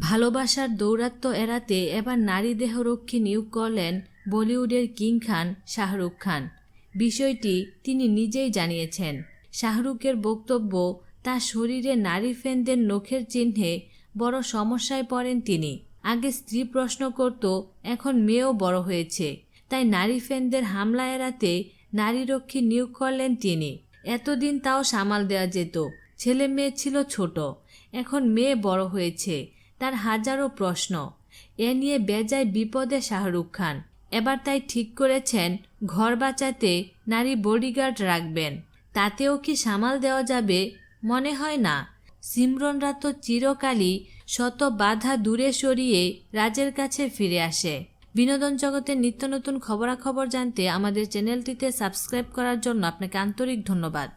ভালোবাসার দৌরাত্ম্য এড়াতে এবার নারী দেহরক্ষী নিয়োগ করলেন বলিউডের কিং খান শাহরুখ খান। বিষয়টি তিনি নিজেই জানিয়েছেন। শাহরুখের বক্তব্য, তার শরীরে নারী ফ্যানদের নখের চিহ্নে বড় সমস্যায় পড়েন তিনি। আগে স্ত্রী প্রশ্ন করত, এখন মেয়েও বড় হয়েছে। তাই নারী ফ্যানদের হামলা এড়াতে নারীরক্ষী নিয়োগ করলেন তিনি। এতদিন তাও সামাল দেওয়া যেত। ছেলে মেয়ে ছিল ছোট, এখন মেয়ে বড় হয়েছে। তার হাজারো প্রশ্ন। এ নিয়ে বেজায় বিপদে শাহরুখ খান। এবার তাই ঠিক করেছেন, ঘর বাঁচাতে নারী বডিগার্ড রাখবেন। তাতেও কি সামাল দেওয়া যাবে? মনে হয় না। সিমরনরা তো চিরকালই শত বাধা দূরে সরিয়ে রাজের কাছে ফিরে আসে। বিনোদন জগতের নিত্য নতুন খবরাখবর জানতে আমাদের চ্যানেলটিতে সাবস্ক্রাইব করার জন্য আপনাকে আন্তরিক ধন্যবাদ।